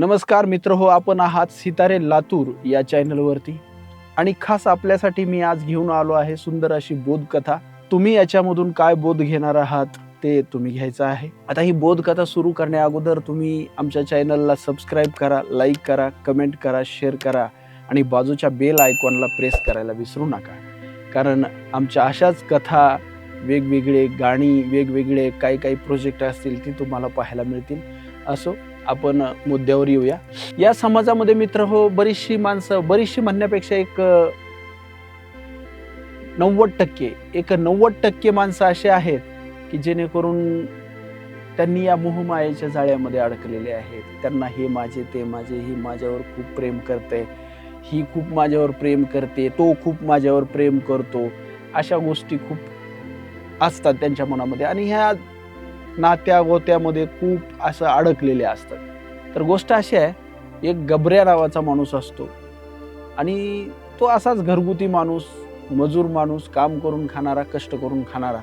नमस्कार मित्र हो आपण आहात सितारे लातूर या चॅनलवरती. आणि खास आपल्यासाठी मी आज घेऊन आलो आहे सुंदर अशी बोधकथा. तुम्ही याच्यामधून काय बोध घेणार आहात ते तुम्ही घ्यायचं आहे. आता ही बोधकथा सुरू करण्या अगोदर तुम्ही आमच्या चॅनलला सबस्क्राईब करा लाईक करा कमेंट करा शेअर करा आणि बाजूच्या बेल आयकॉनला प्रेस करायला विसरू नका. कारण आमच्या अशाच कथा वेगवेगळे गाणी वेगवेगळे काही काही प्रोजेक्ट असतील ती तुम्हाला पाहायला मिळतील. असो आपण मुद्द्यावर येऊया. या समाजामध्ये मित्र हो बरीचशी माणसं बरीचशी म्हणण्यापेक्षा एक नव्वद टक्के एक नव्वद टक्के माणसं असे आहेत की जेणेकरून त्यांनी या मोहमायेच्या जाळ्यामध्ये अडकलेले आहेत. त्यांना हे माझे ते माझे ही माझ्यावर खूप प्रेम करते ही खूप माझ्यावर प्रेम करते तो खूप माझ्यावर प्रेम करतो. अशा गोष्टी खूप असतात त्यांच्या मनामध्ये. आणि ह्या नात्या गोत्यामध्ये खूप असं अडकलेले असतात. तर गोष्ट अशी आहे एक गबऱ्या नावाचा माणूस असतो. आणि तो असाच घरगुती माणूस मजूर माणूस काम करून खाणारा कष्ट करून खाणारा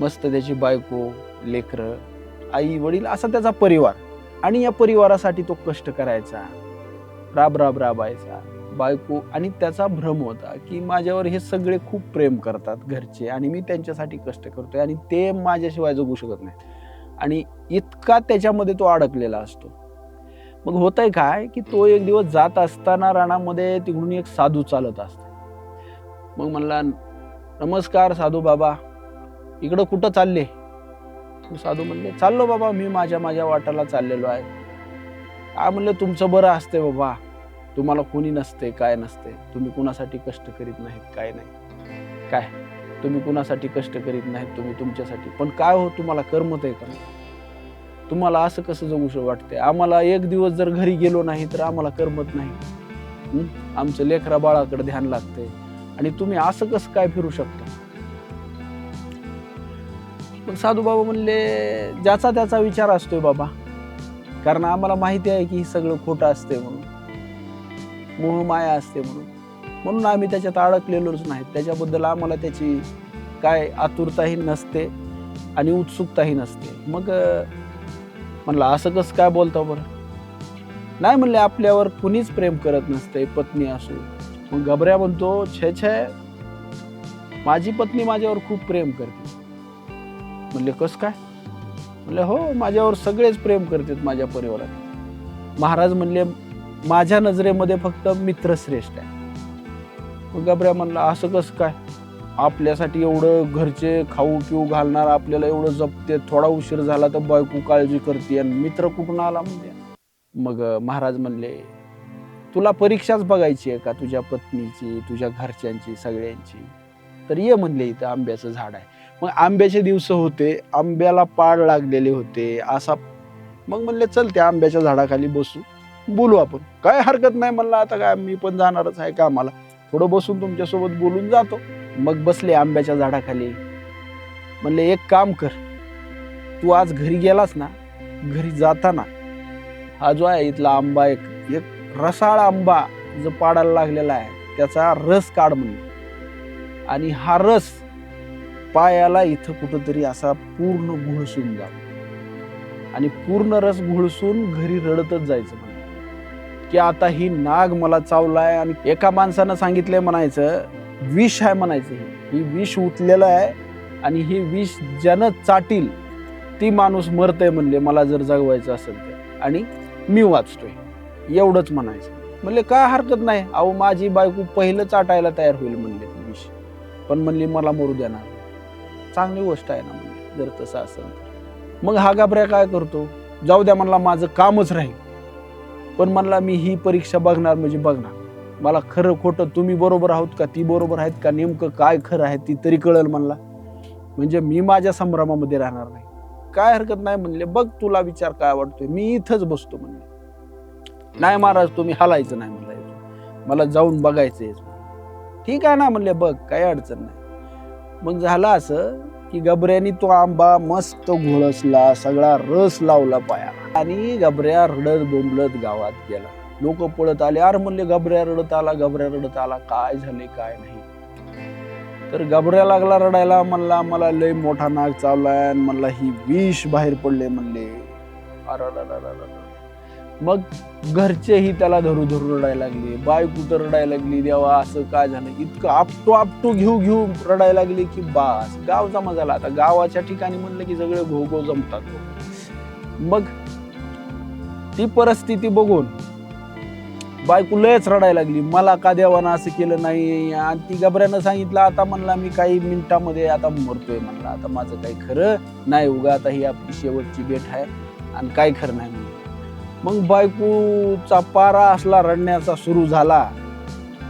मस्त त्याची बायको लेकरं आई वडील असा त्याचा परिवार. आणि या परिवारासाठी तो कष्ट करायचा राब राब राबायचा. बायको आणि त्याचा भ्रम होता की माझ्यावर हे सगळे खूप प्रेम करतात घरचे आणि मी त्यांच्यासाठी कष्ट करतोय आणि ते माझ्याशिवाय जगू शकत नाही आणि इतका त्याच्यामध्ये तो अडकलेला असतो. मग होत आहे काय की तो एक दिवस जात असताना रानामध्ये तिकडून एक साधू चालत असतो. मग म्हणला नमस्कार साधू बाबा इकडं कुठं चालले? साधू म्हणले चाललो बाबा मी माझ्या माझ्या वाटाला चाललेलो आहे. काय म्हणलं तुमचं बरं असते बाबा. तुम्हाला कोणी नसते काय नसते. तुम्ही कुणासाठी कष्ट करीत नाहीत काय नाही. काय? तुम्ही कुणासाठी कष्ट करीत नाहीत तुम्ही तुमच्यासाठी. पण काय हो तुम्हाला करमत आहे का? तुम्हाला असं कसं जगू वाटते आम्हाला एक दिवस जर घरी गेलो नाही तर आम्हाला करमत नाही. आमचं लेकरा बाळाकडे ध्यान लागते आणि तुम्ही असं कसं काय फिरू शकता? मग साधू बाबा म्हणले ज्याचा त्याचा विचार असतोय बाबा. कारण आम्हाला माहिती आहे की हे सगळं खोटं असते म्हणून. मोहमाया असते म्हणून. म्हणून आम्ही त्याच्यात अडकलेलोच नाही. त्याच्याबद्दल आम्हाला त्याची काय आतुरताही नसते आणि उत्सुकताही नसते. मग म्हणलं असं कसं काय बोलता बरं? नाही म्हणले आपल्यावर कुणीच प्रेम करत नसते पत्नी असो. मग गबऱ्या म्हणतो छे छे माझी पत्नी माझ्यावर खूप प्रेम करते. म्हणले कसं काय? म्हणले हो माझ्यावर सगळेच प्रेम करतात माझ्या परिवारात. महाराज म्हणले माझ्या नजरेमध्ये फक्त मित्र श्रेष्ठ आहे. मग गबऱ्या म्हणला असं कसं काय? आपल्यासाठी एवढं घरचे खाऊ पिऊ घालणार आपल्याला एवढं जपते थोडा उशीर झाला तर बायको काळजी करते आणि मित्र कुठून आला म्हणजे? मग महाराज म्हणले तुला परीक्षाच बघायची आहे का तुझ्या पत्नीची तुझ्या घरच्यांची सगळ्यांची? तर ये म्हणले इथं आंब्याचं झाड आहे. मग आंब्याचे दिवस होते आंब्याला पाड लागलेले होते असा मग म्हणले चल त्या आंब्याच्या झाडाखाली बसू. बोलू आपण. काय हरकत नाही म्हणलं आता काय मी पण जाणारच आहे कामाला. थोडं बसून तुमच्यासोबत बोलून जातो. मग बसले आंब्याच्या झाडाखाली. म्हणले एक काम कर. तू आज घरी गेलास ना घरी जाताना हा जो आहे इथला आंबा एक एक रसाळ आंबा जो पाडायला लागलेला आहे त्याचा रस काढ म्हणले. आणि हा रस पायाला इथं कुठंतरी असा पूर्ण घुळसून जा आणि पूर्ण रस घुळसून घरी रडतच जायचं म्हणे की आता ही नाग मला चावलाय आणि एका माणसानं सांगितलंय म्हणायचं विष आहे म्हणायचं हे. ही विष उठलेलं आहे आणि ही विष ज्यानं चाटील ती माणूस मरतय म्हणले मला जर जगवायचं असेल तर. आणि मी वाचतोय. एवढंच म्हणायचं. म्हणले काय हरकत नाही? अहो माझी बायको पहिलं चाटायला तयार होईल म्हणले ती विष. पण म्हणली मला मरू देणार चांगली गोष्ट आहे ना म्हणजे जर तसं असेल तर. मग हा घाबऱ्या काय करतो? जाऊ द्या म्हणला माझं कामच राहील. पण म्हणला मी ही परीक्षा बघणार म्हणजे बघणार. मला खरं खोटं तुम्ही बरोबर आहोत का ती बरोबर आहेत का नेमकं काय खरं आहे ती तरी कळेल म्हणला. म्हणजे मी माझ्या संभ्रमामध्ये राहणार नाही. काय हरकत नाही म्हणले बघ तुला विचार काय वाटतोय मी इथंच बसतो म्हणले. नाही महाराज तुम्ही हलायचं नाही म्हणला मला जाऊन बघायचंय ठीक आहे ना म्हणले बघ काही अडचण नाही. मग झालं असं की गबऱ्यानी तो आंबा मस्त घोळसला सगळा रस लावला पायाला आणि गबऱ्या रडत बोंबलत गावात गेला. लोक पळत आले. अरे म्हणले गबऱ्या रडत आला गबऱ्या रडत आला. काय झाले काय नाही. तर गबऱ्या लागला रडायला म्हणला मला लय मोठा नाग चावलाय आणि म्हणला ही विष बाहेर पडले म्हणले. अररररररर. मग घरचेही त्याला धरू धरू रडायला लागले. बायको तर रडायला लागली देवा असं काय झालं? इतकं आपटू आपटू घेऊ घेऊ रडायला लागले की बास. गाव जमा झाला. आता गावाच्या ठिकाणी म्हणलं की सगळे घो घो जमतात. मग ती परिस्थिती बघून बायको लयच रडायला लागली. मला का देवानं असं केलं नाही? आणि ती गबऱ्यानं सांगितलं आता म्हणला मी काही मिनिटामध्ये आता मरतोय म्हणला. आता माझं काही खरं नाही उगा. आता ही आपली शेवटची भेट आहे आणि काय खरं नाही म्हणलं मग बायकोचा पारा असला रडण्याचा सुरू झाला.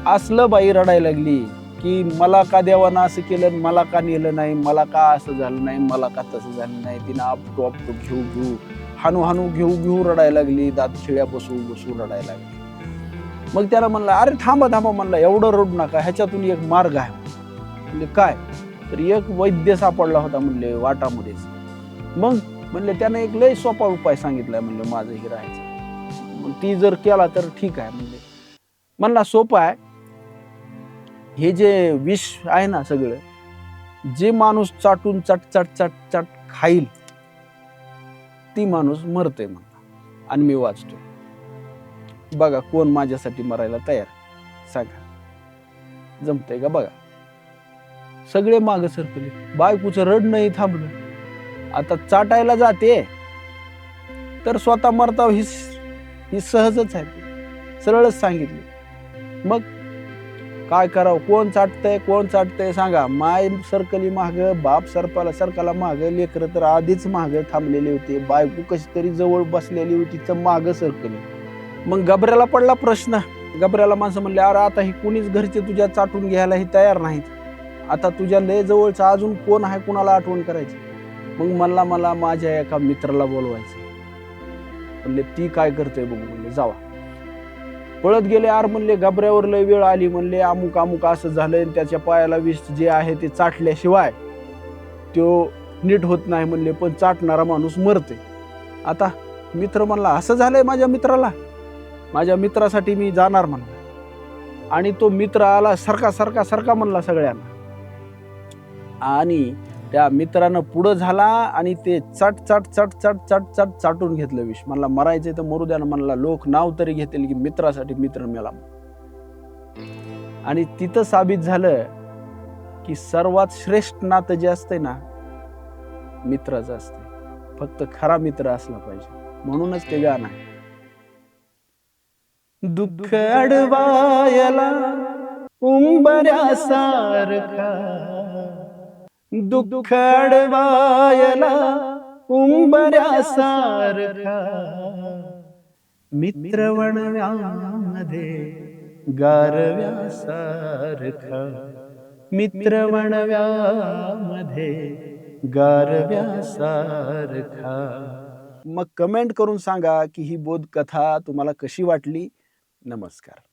असलं बाई रडायला लागली की मला का देवानं असं केलं मला का नेलं नाही मला का असं झालं नाही मला का तसं झालं नाही. तिनं आपटू आपटू घेऊ घेऊ हानू हानू घेऊ घेऊ रडायला लागली दात शिळ्या बसू बसू रडायला लागली. मग त्याला म्हणलं अरे थांबा थांबा म्हणलं एवढं रडू नका ह्याच्यातून एक मार्ग आहे. म्हणजे काय? तर एक वैद्य सापडला होता म्हणले वाटामध्येच मग म्हणले त्यानं एक लय सोपा उपाय सांगितलाय म्हणलं माझं हे राहायचं. मग ती जर केला तर ठीक आहे म्हणले. म्हणला सोपा आहे. हे जे विष आहे ना सगळं जे माणूस चाटून चट चट चट चट खाईल ती माणूस मरते म्हणला. आणि मी वाचतोय. बघा कोण माझ्यासाठी मरायला तयार सांगा. जमतंय का? बघा. सगळे माग सरकले. बायकोचं रडणंही थांबलं. आता चाटायला जाते. तर स्वतः मरता ही ही सहजच आहे. सरळच सांगितली. मग काय करावं? कोण चाटतंय? कोण चाटतंय सांगा. माय सरकली माग बाप सरपाला सरकाला माग लेकरं तर आधीच माग थांबलेले होते. बायको कशी तरी जवळ बसलेली होती तर माग सरकली. मग गबऱ्याला पडला प्रश्न. गबऱ्याला माणसं म्हणले अरे आता ही कुणीच घरचे तुझ्या चाटून घ्यायला ही तयार नाहीत. आता तुझ्या लय जवळचं अजून कोण आहे? कुणाला आठवण करायची? मग मला मला माझ्या एका मित्राला बोलवायचं. म्हणले ती काय करते बघू? म्हणले जावा. पळत गेले आर म्हणले घाबऱ्यावर लय वेळ आली. म्हणले अमुक अमुक असं झालंय आणि त्याच्या पायाला विष जे आहे ते चाटल्याशिवाय तो नीट होत नाही. म्हणले पण चाटणारा माणूस मरते आता मित्र म्हणला असं झालंय माझ्या मित्राला? माझ्या मित्रासाठी मी जाणार म्हणला. आणि तो मित्र आला सरका सरका सरका म्हणला सगळ्यांना. आणि त्या मित्रानं पुढं झाला आणि ते चट चट चट चट चट चट चाटून घेतलं विष. म्हणला मरायचे तर मरू द्या म्हणला लोक नाव तरी घेतील की मित्रासाठी मित्र मेला. आणि तिथं साबित झालं की सर्वात श्रेष्ठ नातं जे असतंय ना मित्राचं असते फक्त खरा मित्र असला पाहिजे. म्हणूनच ते गाणं आहे. दुःख अडवायला उंबऱ्यासारखा दुःख अडवायला उंबऱ्यासारखा मित्रवणव्यामध्ये गारव्यासारखा मित्रवणव्यामध्ये गारव्यासारखा मग कमेंट करून सांगा की ही बोध कथा तुम्हाला कशी वाटली? नमस्कार.